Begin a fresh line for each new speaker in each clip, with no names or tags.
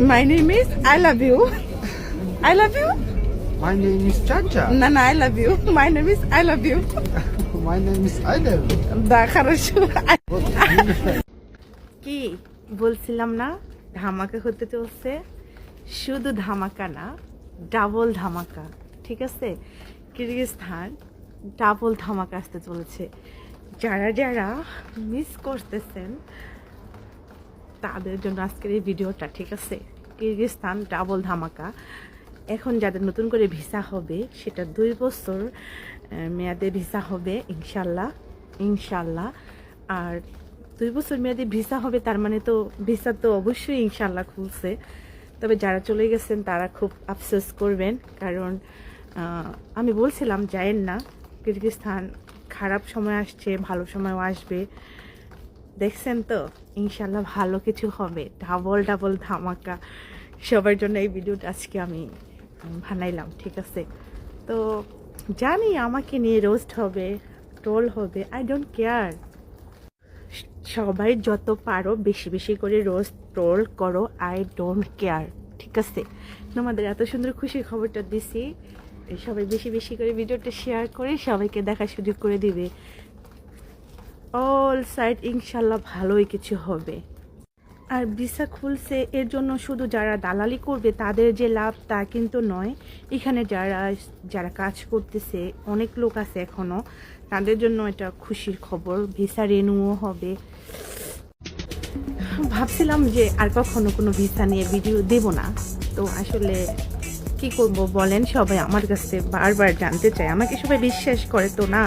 My name is I love you. I love you.
My name is Chacha.
No, no, I love you. My name is I love you.
My name is Adel.
Да, хорошо.
What?
কি বলছিলাম না ধামাকা হতে চলছে শুধু ধামাকা না double ধামাকা ঠিক আছে কিরগিজস্তান ডাবল ধামাকা আসতে চলেছে যারা যারা মিস করতেছেন তাদের জন্য আজকের এই ভিডিওটা, ঠিক আছে? কিরগিজস্তান ডাবল ধামাকা। এখন যাদের নতুন করে ভিসা হবে, সেটা দুই বছর মেয়াদে ভিসা হবে, ইনশাল্লাহ ইনশাল্লাহ। আর দুই বছর মেয়াদে ভিসা হবে, তার মানে তো ভিসা তো অবশ্যই ইনশাল্লাহ খুলছে। তবে যারা চলে গেছেন, তারা খুব আফসোস করবেন, কারণ আমি বলছিলাম, যায়েন না, কিরগিস্তান খারাপ সময় আসছে, ভালো সময়ও আসবে। দেখছেন তো? ইনশাল্লাহ ভালো কিছু হবে। ডাবল ডাবল ধামাকা। সবার জন্য এই ভিডিওটা আজকে আমি বানাইলাম, ঠিক আছে? তো জানি আমাকে নিয়ে রোস্ট হবে টোল হবে আই ডোন্ট কেয়ার সবাই যত পারো বেশি বেশি করে রোস্ট ট্রোল করো আই ডোন্ট কেয়ার ঠিক আছে? তোমাদের এত সুন্দর খুশির খবরটা দিছি। সবাই বেশি বেশি করে ভিডিওটা শেয়ার করে সবাইকে দেখার সুযোগ করে দিবে। অল সাইড ইনশাল্লাহ ভালোই কিছু হবে। আর ভিসা খুলছে, এর জন্য শুধু যারা দালালি করবে তাদের যে লাভ তা কিন্তু নয়। এখানে যারা যারা কাজ করতেছে, অনেক লোক আছে এখনও তাদের জন্য এটা খুশির খবর, ভিসা রেনুও হবে। ভাবছিলাম যে আর কখনো কোনো ভিসা নিয়ে ভিডিও দেব না। তো আসলে কি করব বলেন? সবাই আমার কাছে বারবার জানতে চায়। আমাকে সবাই বিশ্বাস করে তো না?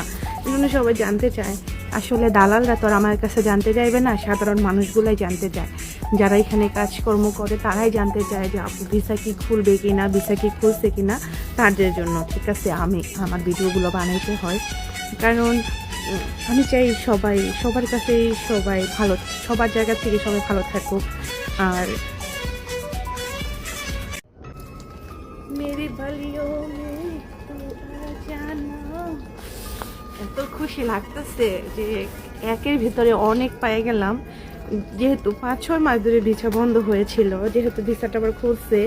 এই সবাই জানতে চায়। আসলে দালালরা তো আর আমার কাছে জানতে চাইবে না, সাধারণ মানুষগুলাই জানতে চায়। যারা এখানে কাজকর্ম করে, তারাই জানতে চায় যে আপু ভিসা কি খুলবে কি না ভিসা কি খুলছে কি না তাদের জন্য, ঠিক আছে? আমি, আমার ভিডিওগুলো বানাইতে হয়। কারণ আমি চাই সবাই, সবার কাছেই সবাই ভালো, সবার জায়গা থেকে সবাই ভালো থাকুক। আর খুশি লাগতেছে যে একের ভিতরে অনেক পেয়ে গেলাম। যেহেতু পাঁচ, ছয় মাস ধরে ভিসা বন্ধ হয়েছিল, যেহেতু ভিসাটা আবার খুলছে,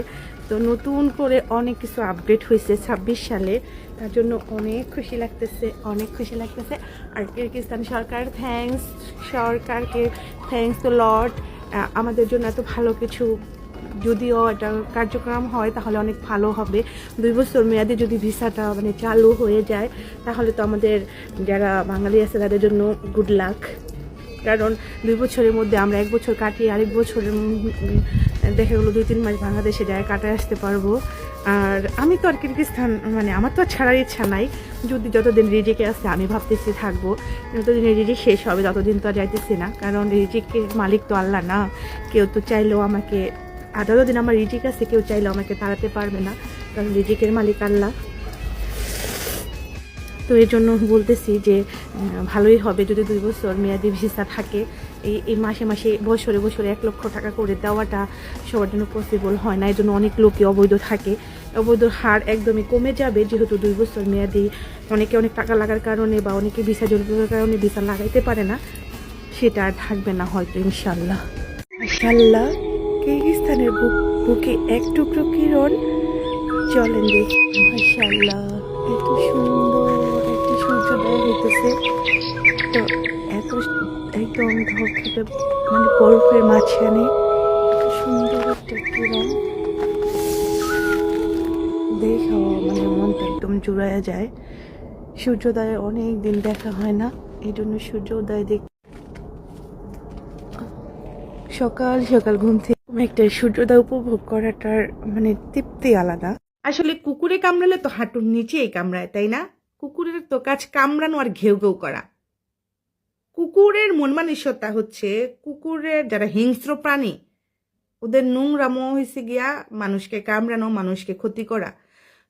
তো নতুন করে অনেক কিছু আপডেট হয়েছে ছাব্বিশ সালে। তার জন্য অনেক খুশি লাগতেছে, অনেক খুশি লাগতেছে। আর কিরগিস্তান সরকার থ্যাঙ্কস সরকারকে থ্যাঙ্কস তো লট আমাদের জন্য এত ভালো কিছু যদিও এটা কার্যক্রম হয়, তাহলে অনেক ভালো হবে। দুই বছর মেয়াদে যদি ভিসাটা মানে চালু হয়ে যায়, তাহলে তো আমাদের যারা বাঙালি আছে, তাদের জন্য গুড লাক কারণ দুই বছরের মধ্যে আমরা এক বছর কাটিয়ে আরেক বছরের দেখা গেলো দুই তিন মাস বাংলাদেশে যায়, কাটায় আসতে পারব। আর আমি তো আর কিরগিস্তান মানে আমার তো আর ছাড়ার ইচ্ছা নাই। যদি যতদিন রিজিকে আছে, আমি ভাবতেছি থাকব। যতদিন রিজিক শেষ হবে, ততদিন তো আর যাইতেছি না। কারণ রিজিকের মালিক তো আল্লাহ না। কেউ তো চাইলেও আমাকে আর যতদিন আমার রিজিক আছে, কেউ চাইলে আমাকে তাড়াতে পারবে না, কারণ রিজিকের মালিক আল্লাহ। তো এর জন্য বলতেছি যে ভালোই হবে যদি দুই বছর মেয়াদি ভিসা থাকে। এই এই মাসে মাসে, বছরে বছরে এক লক্ষ টাকা করে দেওয়াটা সবার জন্য পসিবল হয় না এই জন্য অনেক লোকই অবৈধ থাকে। অবৈধ হার একদমই কমে যাবে, যেহেতু দুই বছর মেয়াদি অনেকে অনেক টাকা লাগার কারণে বা অনেকে ভিসা জরুরির কারণে ভিসা লাগাইতে পারে না, সেটা আর থাকবে না হয়তো ইনশাল্লাহ ইনশাল্লাহ কিরগিস্তানের বুক বুকে এক টুকরো কিরণ? চলেন দেখি। মাশাল্লাহ এত সুন্দর একটা সূর্যোদয় হইতেছে। তো এত একদম ধপধপে মানে বরফের মাঝখানে এত সুন্দর একটা কিরণ। দেখা মানে মনটা একদম জুড়াইয়া যায়। সূর্যোদয় অনেক দিন দেখা হয় না এই জন্য সূর্যোদয় দেখ সকাল সকাল ঘুম থেকে একটা সূর্যোদয় উপভোগ করাটার মানে তৃপ্তি আলাদা। আসলে কুকুরে কামড়ালে তো হাঁটুর নিচেই কামড়ায়, তাই না? কুকুরের তো কাজ কামড়ানো আর ঘেউ ঘেউ করা। কুকুরের মন মানসিকতা হচ্ছে, কুকুরের যারা হিংস্র প্রাণী, ওদের নোংরামো হয়েছে গিয়া মানুষকে কামড়ানো, মানুষকে ক্ষতি করা।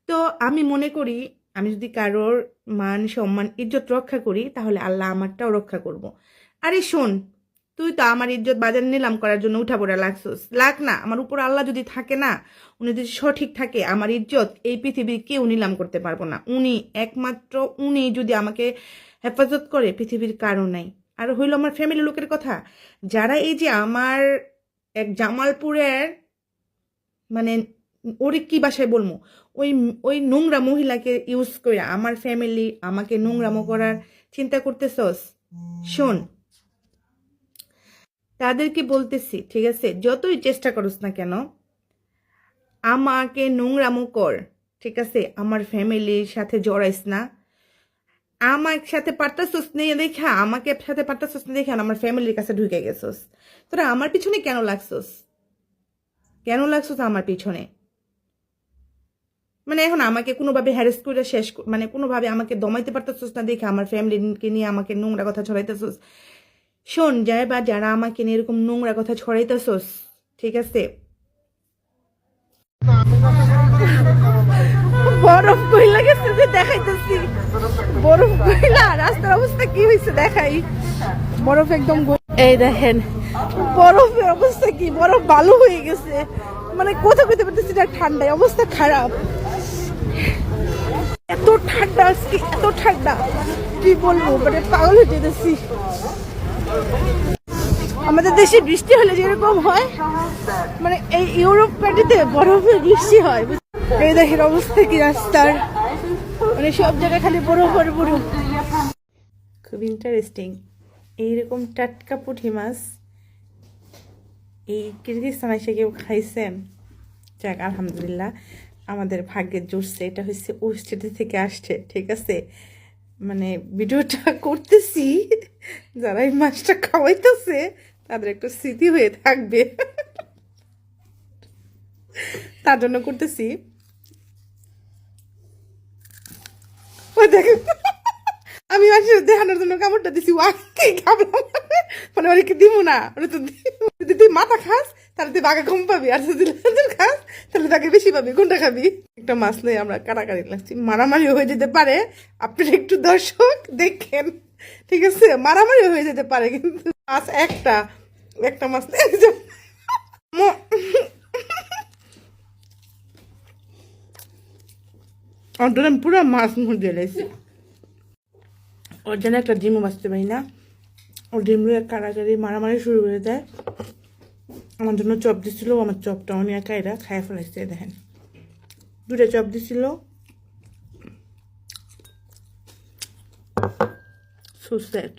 তো আমি মনে করি, আমি যদি কারোর মান, সম্মান, ইজ্জত রক্ষা করি, তাহলে আল্লাহ আমারটাও রক্ষা করব। আরে শোন তুই তো আমার ইজ্জত বাজার নিলাম করার জন্য উঠা পড়া লাগছোস। লাগ না, আমার উপর আল্লাহ যদি থাকে না, উনি যদি সঠিক থাকে, আমার ইজ্জত এই পৃথিবীর কেউ নিলাম করতে পারব না। উনি একমাত্র, উনি যদি আমাকে হেফাজত করে পৃথিবীর কারও নাই। আর হইল আমার ফ্যামিলি লোকের কথা, যারা এই যে আমার এক জামালপুরের মানে ওরে কি বাসায় বলব, ওই ওই নোংরা মহিলাকে ইউজ করে আমার ফ্যামিলি আমাকে নোংরামো করার চিন্তা করতেছস। শোন তাদেরকে বলতেছি, ঠিক আছে? যতই চেষ্টা করস না কেন, আমাকে নোংরামো কর, ঠিক আছে? আমার ফ্যামিলির সাথে জড়াইস না। আমার সাথে পারতাছস নিয়ে দেখা, আমাকে সাথে পারতাছস না দেখে, আমার ফ্যামিলির কাছে ঢুকে গেছস তোরা আমার পিছনে কেন লাগছস কেন লাগছস আমার পিছনে? মানে এখন আমাকে কোনোভাবে হ্যারেস করে শেষ মানে কোনোভাবে আমাকে দমাইতে পারতেছস না দেখে, আমার ফ্যামিলিকে নিয়ে আমাকে নোংরা কথা ছড়াইতেছস শোন যায় বা যারা আমাকে নিয়ে এরকম নোংরা কথা ছড়াইতেছস, ঠিক আছে? বরফ কইলা গেছে যে দেখাইতেছি। বরফ কইলা রাস্তার অবস্থা কি হয়েছে দেখাই। বরফ একদম এই দেখেন, বরফের অবস্থা কি, বরফ ভালো হয়ে গেছে। মানে কোথা কইতে পারতেছি না, ঠান্ডায় অবস্থা খারাপ। এত ঠান্ডা আজকে, এত ঠান্ডা। কি বলব মানে পাগল হয়ে যেতেছি। আমাদের দেশে বৃষ্টি হলে যেরকম হয় মানে এই ইউরোপ কান্ট্রিতে বরফের বৃষ্টি হয় এই দেখেন অবস্থা কি রাস্তার। মানে সব জায়গায় খালি বরফ আর বরফ। খুব ইন্টারেস্টিং এইরকম টাটকা পুঁটি মাছ এই কিরগিস্তান এসে কেউ খাইছেন? যাক, আলহামদুলিল্লাহ, আমাদের ভাগ্যে জুটছে এটা হচ্ছে ওয়েস্টেডি থেকে আসছে, ঠিক আছে? মানে ভিডিওটা করতেছি, যারা এই মাছটা খাওয়াইতেছে, তাদের একটু স্মৃতি হয়ে থাকবে। তার জন্য করতেছি। আমি আসলে দেখানোর জন্য কামড়টা দিছি। ওয়াকে খাবলাম মানে ওরে কি দিব না? ওরে তো দি- যদি তুই মাথা খাস। তাহলে তুই বাঘা কম পাবি, আর যদি খাস, তাহলে তাকে বেশি পাবি। কোনটা খাবি? একটা মাছ নিয়ে আমরা কাটাকাটি লাগছি। মারামারি হয়ে যেতে পারে। আপনি একটু দর্শক দেখেন, ঠিক আছে? মারামারি হয়ে যেতে পারে, কিন্তু মাছ একটা একটা মাছ আমি পুরো মাছ মুখ দিয়ে ওর জন্য একটা ডিমও বাঁচতে পারি না। ওর ডিম কারাকারি মারামারি শুরু করে দেয়। আমার জন্য চপ দিছিল, আমার চপটা আমি একা এরা খাইয়া ফেলাইছে, দেখেন। দুটা চপ দিছিল। সুসেট